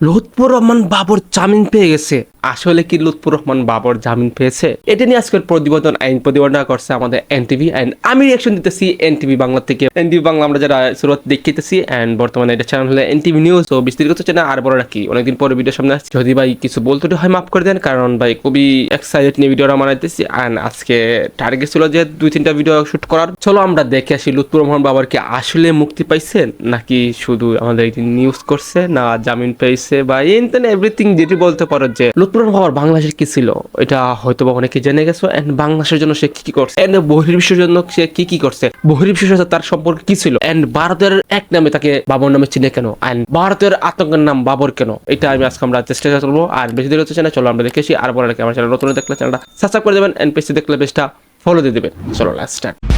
লুৎফুর রহমান বাবর জামিন পেয়ে গেছে। আসলে কি লুৎফুর রহমান বাবর জামিন পেয়েছে? এটা নিয়ে আজকের প্রতিবেদন আইন প্রতিবেদন করছে আমাদের এনটিভি অ্যান্ড আমি রিয়াকশন দিতেছি এনটিভি বাংলা থেকে। এনটিভি বাংলা আমরা যারা শুরুত দেখিতেছি অ্যান্ড বর্তমানে এটা চ্যানেল হলে এনটিভি নিউজ তো বিস্তারিত চ্যানেল আর বড় রাখি অনেকদিন পরে ভিডিও সামনে আসছে। যদি ভাই কিছু বলতে হয় মাফ করে দেন, কারণ ভাই খুবই এক্সাইটেড নিয়ে ভিডিওটা বানাইতেছি অ্যান্ড আজকে টার্গেট ছিল যে দুই তিনটা ভিডিও শুট করার। চলো আমরা দেখে আসি লুৎফুর রহমান বাবার কি আসলে মুক্তি পাইছে, নাকি শুধু আমাদের নিউজ করছে, না জামিন পেয়েছে, বা ইন্টারনেট এভরিথিং যেটি বলতে পারো যে লুৎফুর রহমান বাবার বাংলাদেশের কি ছিল? এটা হয়তো বা অনেকে জেনে গেছো। এন্ড বাংলাদেশের জন্য সে কি কি করছে? এন্ড বহির্বিশ্বের জন্য সে কি কি করছে? বহির্বিশ্বের সাথে তার সম্পর্ক কি ছিল? এন্ড ভারতের এক নামে তাকে বাবর নামে চিনে কেন? এন্ড ভারতের আতঙ্কের নাম বাবর কেন? এটা আমি আজকে আমরা চেষ্টা করব। আর বেশি দেরি হচ্ছে না, চলো আমরা দেখেছি আর বলে রাখি আমার চ্যানেল নতুন দেখলে চ্যানেলটা সাবস্ক্রাইব করে দেবেন। এন্ড পেজটি দেখলে পেজটা ফলো দিয়ে দেবেন। চলো লাস্ট স্টার্ট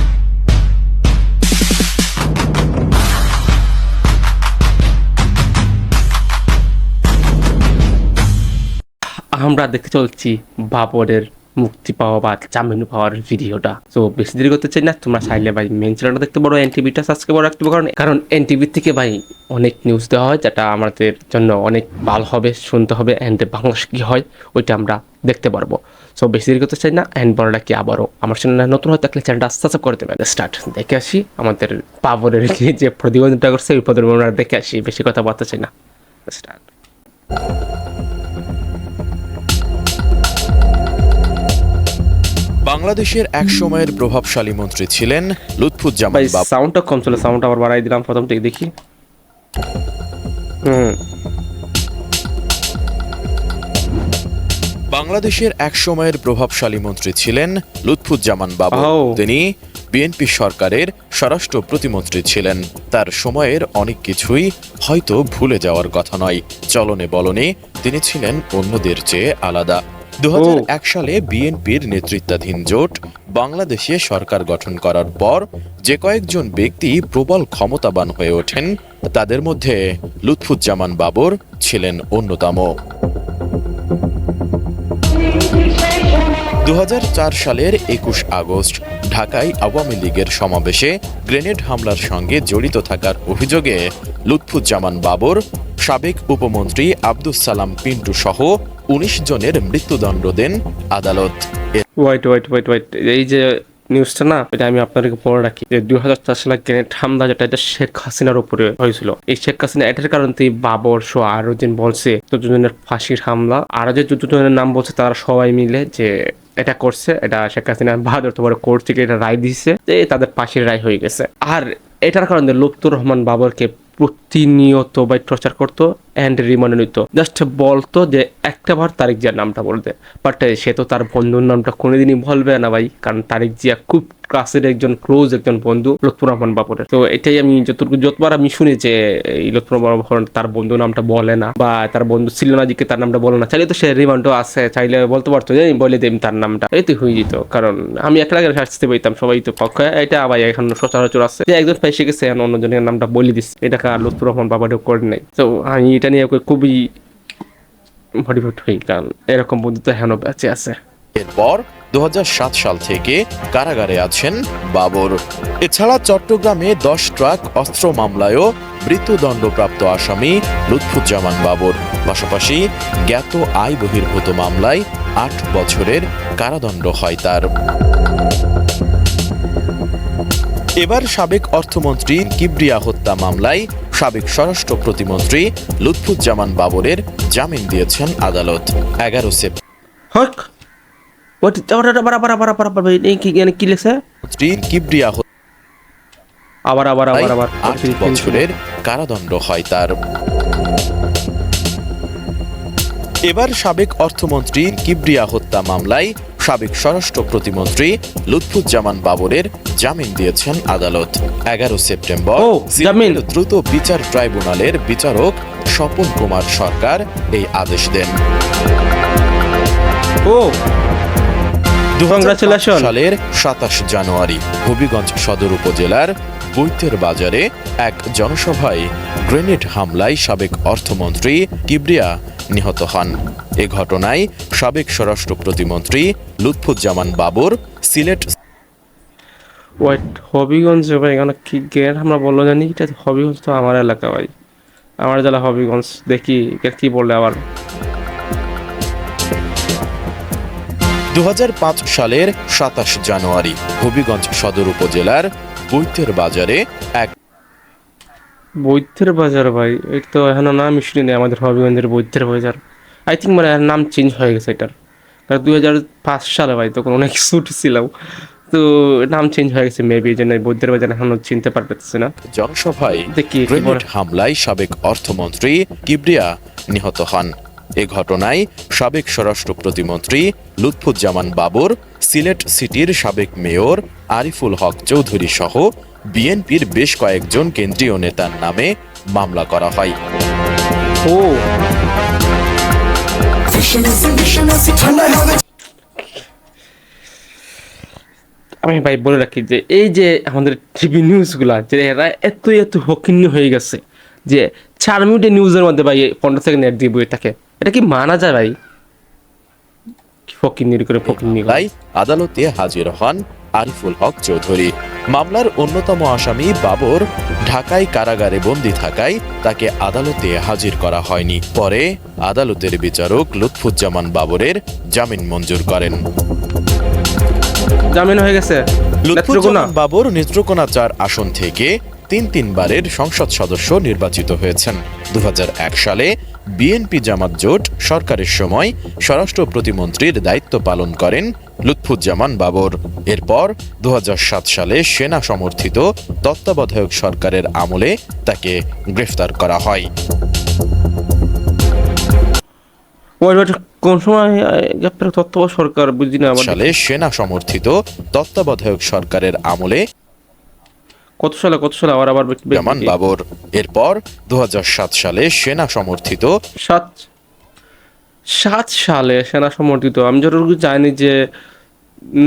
আমরা দেখতে চলছি বাবরের মুক্তি পাওয়া বা জামিন পাওয়ার ভিডিওটা। তো বেশি দেরি করতে চাই না, তোমরা চাইলে ভাই মেন চ্যানেলটা দেখতে পারো এনটিভিটা সাবস্ক্রাইব করে রাখতে কারণ কারণ এনটিভি থেকে ভাই অনেক নিউজ দেওয়া হয়, যেটা আমাদের জন্য অনেক ভালো হবে, শুনতে হবে অ্যান্ড বাংলাদেশ কী হয়, ওইটা আমরা দেখতে পারব। সো বেশি দেরি করতে চাই না অ্যান্ড বড়টা কি আবারও আমার চ্যানেল নতুন হয়ে থাকলে চ্যানেলটা সাবস্ক্রাইব করে দেবেন। স্টার্ট দেখে আসি, আমাদের বাবরের কি যে প্রতিবেদনটা করছে, ওই প্রতিবেদনটা দেখে আসি, বেশি কথা বলতে চাই না। স্টার্ট বাংলাদেশের এক সময়ের প্রভাবশালী মন্ত্রী ছিলেন লুৎফুজ্জামান বাবু। সাউন্ডটা কম ছিল সাউন্ডটা আবার বাড়াই দিলাম প্রথম থেকে দেখি। হুম। বাংলাদেশের এক সময়ের প্রভাবশালী মন্ত্রী ছিলেন লুৎফুজ্জামান বাবু। তিনি বিএনপি সরকারের স্বরাষ্ট্র প্রতিমন্ত্রী ছিলেন। তার সময়ের অনেক কিছুই হয়তো ভুলে যাওয়ার কথা নয়। চলনে বলনে তিনি ছিলেন অন্যদের চেয়ে আলাদা। দু হাজার এক সালে বিএনপির নেতৃত্বাধীন জোট বাংলাদেশে সরকার গঠন করার পর যে কয়েকজন ব্যক্তি প্রবল ক্ষমতাবান হয়ে ওঠেন, তাদের মধ্যে লুৎফুজ্জামান বাবর ছিলেন অন্যতম। দু হাজার চার সালের একুশ আগস্ট ঢাকায় আওয়ামী লীগের সমাবেশে গ্রেনেড হামলার সঙ্গে জড়িত থাকার অভিযোগে লুৎফুজ্জামান বাবর সাবেক উপমন্ত্রী আব্দুস সালাম পিন্টু সহ উনিশ জনের মৃত্যুদণ্ড দেন আদালত। ওয়াইট ওয়াইট ওয়াইট ওয়াইট এই যে নিউজটা না, এটা আমি আপনাদেরকে পড়ে রাখি। যে দুই হাজার চার সালে গ্রেনেড হামলা যেটা, এটা শেখ হাসিনার উপরে হয়েছিল। এই শেখ হাসিনা, এটার বাবর আরও জন বলছে দুজনের ফাঁসির হামলা। আরও যে দুজনের নাম বলছে, তারা সবাই মিলে যে এটা করছে, এটা শেখ হাসিনা বাহাদুর তোমার কোর্ট থেকে এটা রায় দিয়েছে যে তাদের ফাঁসির রায় হয়ে গেছে। আর এটার কারণে লুপ্তুর রহমান বাবরকে প্রতিনিয়ত বা টর্চার করতো। অ্যান্ড রিমান্ডে নিত জাস্ট বলতো যে একটা বার তারিক জিয়ার নামটা বলতে। বাট সে তো তার বন্ধুর নামটা কোনোদিনই বলবে না ভাই। কারণ তারিক জিয়া খুব কাছের একজন ক্লোজ একজন বন্ধু, লুৎফুর রহমান বাবরের তো এটাই আমি যতটুকু, যতবার আমি শুনি যে এই লুৎফুর রহমান তার বন্ধু নামটা বলে না, বা তার বন্ধু ছিল না দিকে তার নামটা বলে না, চাইলে তো সে রিমান্ডও আছে, চাইলে বলতে পারতো যে বলে দিই তার নামটা। এই তো হয়ে যেত। কারণ আমি একটা আগে শাস্তি পেতাম সবাই তো পক্ষে। এটা ভাই এখন সচরাচর আছে। যে একজন ফাইসে গেছে অন্যজনের নামটা বলে দিস এটা লুৎফুর রহমান বাবাটাও করে নাই। তো আমি এটা নিয়ে খুবই মোটিভেট হই, কারণ এরকম বন্ধু তো হেন বেঁচে আছে। এরপর দুহাজার সাত সাল থেকে কারাগারে আছেন বাবর। এছাড়া চট্টগ্রামে দশ ট্রাক অস্ত্র মামলায়ও মৃত্যুদণ্ডপ্রাপ্ত আসামি লুৎফুজ্জামান বাবর। পাশাপাশি জ্ঞাত আয় বহির্ভূত মামলায় আট বছরের কারাদণ্ড হয় তার। এবার সাবেক অর্থমন্ত্রী কিবরিয়া হত্যা মামলায় সাবেক স্বরাষ্ট্র প্রতিমন্ত্রী লুৎফুজ্জামান বাবরের জামিন দিয়েছেন আদালত। এগারো সেপ্টেম্বর। আবার আবার আবার আবার আট বছরের কারাদণ্ড হয় তার। এবার সাবেক অর্থমন্ত্রী কিবরিয়া হত্যা মামলায় সাবেক স্বরাষ্ট্র প্রতিমন্ত্রী লুৎফুজ্জামান বাবরের জামিন দিয়েছেন আদালত। এগারো সেপ্টেম্বর দ্রুত বিচার ট্রাইব্যুনালের বিচারক স্বপন কুমার সরকার এই আদেশ দেন। ও. সালের সাতাশ জানুয়ারি হবিগঞ্জ সদর উপজেলার বৈতের বাজারে এক জনসভায় গ্রেনেড হামলায় সাবেক অর্থমন্ত্রী কিবরিয়া নিহত হন। এ ঘটনায় সাবেক স্বরাষ্ট্র প্রতিমন্ত্রী লুৎফুজ্জামান বাবর সিলেট ওয়াইট হবিগঞ্জ ভাই এখানে কি গের আমরা বলল জানি এটা হবিগঞ্জ তো আমার এলাকা ভাই। আমার জেলা হবিগঞ্জ। দেখি কে কি বললে আবার। দু হাজার পাঁচ সালের সাতাশ জানুয়ারি হবিগঞ্জ সদর উপজেলার বৈদ্যের বাজারে এক বৈদ্যের বাজার ভাই এই তো এখনও নাম শুনি নেই আমাদের হবিগঞ্জের বৈদ্যের বাজার। আই থিঙ্ক মানে এর নাম চেঞ্জ হয়ে গেছে এটার। কারণ দুই হাজার পাঁচ সালে ভাই তখন অনেক ছুট ছিলাম। তো নাম চেঞ্জ হয়ে গেছে মেবি এই জন্য বৈদ্যের বাজার এখনও চিনতে পারতেছি না। জনসভায় দেখি গ্রেনেড হামলায় সাবেক অর্থমন্ত্রী কিবরিয়া নিহত হন। এ ঘটনায় সাবেক স্বরাষ্ট্র প্রতিমন্ত্রী লুৎফুজ্জামান বাবর সিলেট সিটির সাবেক মেয়র আরিফুল হক চৌধুরী সহ বিএনপির বেশ কয়েকজন কেন্দ্রীয় নেতার নামে মামলা করা হয়। ও। আমি ভাই বলে রাখি যে এই যে আমাদের টিভি নিউজগুলা, যে এরা এত এত হকিন্য হয়ে গেছে যে চার মিনিটের নিউজের মধ্যে ভাই পনেরো সেকেন্ড নেট দিয়ে বই থাকে। এটা কি মানা যায় ভাই? ফকিন্নির করে ফকিন্নি করে? তাই আদালতে হাজির হন আরিফুল হক চৌধুরী। মামলার অন্যতম আসামি বাবর ঢাকায় কারাগারে বন্দী থাকায় তাকে আদালতে হাজির করা হয়নি। পরে আদালতের বিচারক লুৎফুজ্জামান বাবরের জামিন মঞ্জুর করেন। জামিন হয়ে গেছে? লুৎফুজ্জামান বাবর নেত্রকোনা চার আসন থেকে তিন তিনবারের সংসদ সদস্য নির্বাচিত হয়েছেন। দু হাজার এক সালে বিএনপি জামাত জোট সরকারের সময় স্বরাষ্ট্র প্রতিমন্ত্রীর দায়িত্ব পালন করেন লুৎফুজ্জামান বাবর। এরপর দু সালে সেনা সমর্থিত তত্ত্বাবধায়ক সরকারের আমলে তাকে গ্রেফতার করা হয়। কোন সময় সরকার বুঝি না সালে সেনা সমর্থিত তত্ত্বাবধায়ক সরকারের আমলে কত সালে কত সালে আবার আবার জামান বাবর। এরপর দু হাজার সাত সালে সেনা সমর্থিত। সাত সাত সালে সেনা সমর্থিত। আমি যতটুকু জানি যে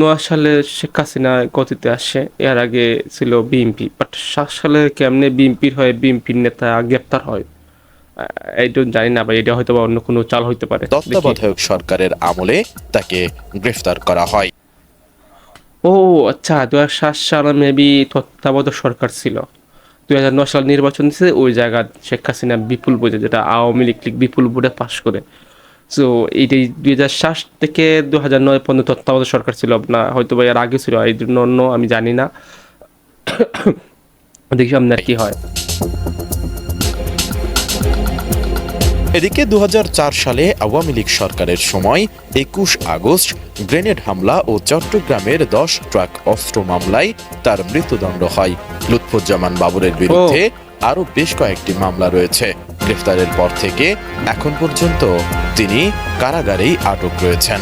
নয় সালে শেখ হাসিনা গতিতে আসে এর আগে ছিল বিএনপি। বাট সাত সালে কেমনে বিএনপির হয় বিএনপির নেতা গ্রেপ্তার হয় এইটা জানি না ভাই। এটা হয়তো বা অন্য কোনো চাল হইতে পারে। তত্ত্বাবধায়ক সরকারের আমলে তাকে গ্রেফতার করা হয়। ও আচ্ছা দু হাজার সাত সালে মেবি তত্ত্বাবধায়ক সরকার ছিল। দুই হাজার নয় সাল নির্বাচন দিয়েছে ওই জায়গা শেখ হাসিনা বিপুল বোঝে, যেটা আওয়ামী লীগ লীগ বিপুল বোর্ডে পাশ করে। সো এইটাই দুই হাজার সাত থেকে দু হাজার নয় পর্যন্ত তত্ত্বাবধায়ক সরকার ছিল। না, হয়তো বা এর আগে ছিল এই জন্য অন্য, আমি জানি না। দেখি আপনার কি হয়। এদিকে দু হাজার চার সালে আওয়ামী লীগ সরকারের সময় একুশ আগস্ট গ্রেনেড হামলা ও চট্টগ্রামের দশ ট্রাক অস্ত্র মামলায় তার মৃত্যুদণ্ড হয়। লুৎফুজ্জামান বাবরের বিরুদ্ধে আরও বেশ কয়েকটি মামলা রয়েছে। গ্রেফতারের পর থেকে এখন পর্যন্ত তিনি কারাগারেই আটক রয়েছেন।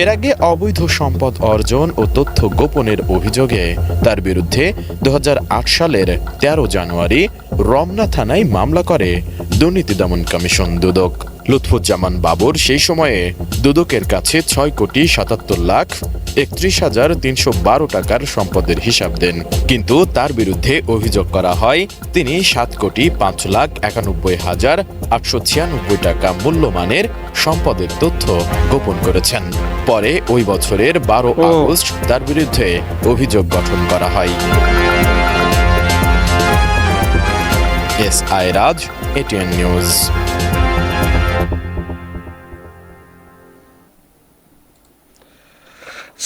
এর আগে অবৈধ সম্পদ অর্জন ও তথ্য গোপনের অভিযোগে তার বিরুদ্ধে দু হাজার আট সালের তেরো জানুয়ারি রমনা থানায় মামলা করে দুর্নীতি দমন কমিশন দুদক। লুৎফুজ্জামান বাবর সেই সময়ে দুদকের কাছে ছয় কোটি সাতাত্তর লাখ একত্রিশ হাজার তিনশো বারো টাকার সম্পদের হিসাব দেন। কিন্তু তার বিরুদ্ধে অভিযোগ করা হয় তিনি সাত কোটি পাঁচ লাখ একানব্বই হাজার আটশো ছিয়ানব্বই টাকা মূল্যমানের সম্পদের তথ্য গোপন করেছেন। পরে ওই বছরের বারো আগস্ট তার বিরুদ্ধে অভিযোগ গঠন করা হয়। S I Raj ATN news.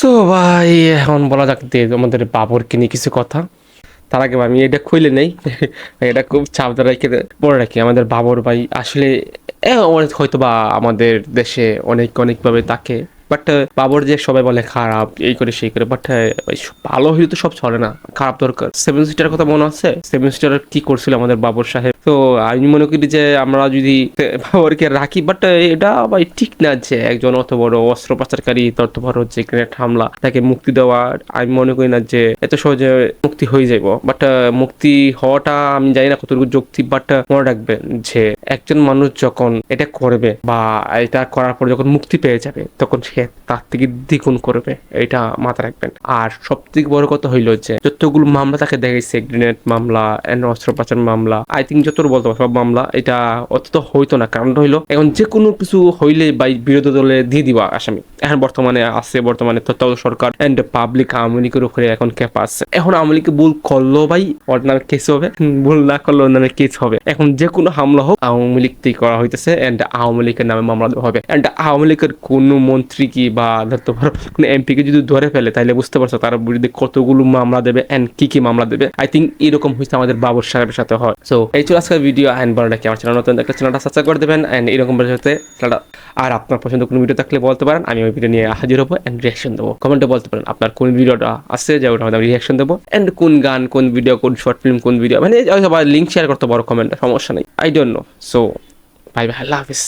So ভাই, এখন বলা যাক আমাদের বাবরকে নিয়ে কিছু কথা। তার আগে আমি এটা খুলে নেই। এটা খুব চাপ ধরে রেখে পড়ে রাখি, আমাদের বাবর ভাই আসলে হয়তো বা আমাদের দেশে অনেক অনেকভাবে তাকে বাট বাবর যে সবাই বলে খারাপ, এই করে সেই করে বাট ভালো হইলে তো সব চলে না, খারাপ দরকার। সেভেন সিটার কথা মনে আছে? সেভেন সিটার কি করছিল আমাদের বাবর সাহেব? তো আমি মনে করি যে আমরা যদি বাবরকে রাখি বাট এটা ভাই ঠিক না যে একজন অত বড় অস্ত্র পাচারকারী, তত বড় যে গ্রেনেড হামলা, তাকে মুক্তি দেওয়া আমি মনে করি না যে এত সহজে মুক্তি হয়ে যাইব। বাট মুক্তি হওয়াটা আমি জানি না কতটুকু যুক্তি বাট মনে রাখবেন যে একজন মানুষ যখন এটা করবে বা এটা করার পর যখন মুক্তি পেয়ে যাবে, তখন সে তার থেকে দ্বিগুণ করবে, এটা মাথা রাখবেন। আর সব থেকে বড় কথা হইল যে, যতগুলো মামলা তাকে দেখাইছে, গ্রেনেড মামলা অস্ত্র পাচার মামলা, আই থিঙ্ক যত বলতে সব মামলা, এটা অত হইতো না। কারণটা হইল, এখন যে কোনো কিছু হইলে বা বিরোধী দলে দিয়ে দিবা আসামি। এখন বর্তমানে আছে, বর্তমানে তত্ত্বাবধায়ক সরকার এন্ড পাবলিক আওয়ামী লীগের উপরে এখন ক্যাপ আছে। এখন আওয়ামী লীগকে ভুল করল ভাই নামে কেস হবে ভুল না করলে নামে কেস হবে। এখন যে কোনো হামলা হোক, আওয়ামী লীগ থেকে করা হইতেছে এন্ড আওয়ামী লীগের নামে মামলা হবে। এন্ড আওয়ামী লীগের কোনো মন্ত্রী কি বা ধরতে পারো কোনো এমপি কে যদি ধরে ফেলে তাহলে বুঝতে পারছ তার বিরুদ্ধে কতগুলো মামলা দেবে এন্ড কি কি মামলা দেবে। আই থিঙ্ক এরকম হয়েছে আমাদের বাবর সাহেবের সাথে হয়। সো এই ছিল আজকের ভিডিও অ্যান্ড বড় নাকি আমার চ্যানেল নতুন একটা চ্যানেলটা সাবস্ক্রাইব করে দেবেন এন্ড এরকম সাথে আর আপনার পছন্দ কোনো ভিডিও থাকলে বলতে পারেন, আমি ওই ভিডিও নিয়ে হাজির হব এন্ড রিয়াকশন দেবো। কমেন্টে বলতে পারেন, আপনার কোন ভিডিওটা আছে যে ওটা আমি রিয়াকশন দেবো এন্ড কোন গান, কোন ভিডিও কোন শর্ট ফিল্ম কোন ভিডিও মানে সবাই লিঙ্ক শেয়ার করতে পারো কমেন্টে সমস্যা নেই। I don't know so bye bye Allah Hafiz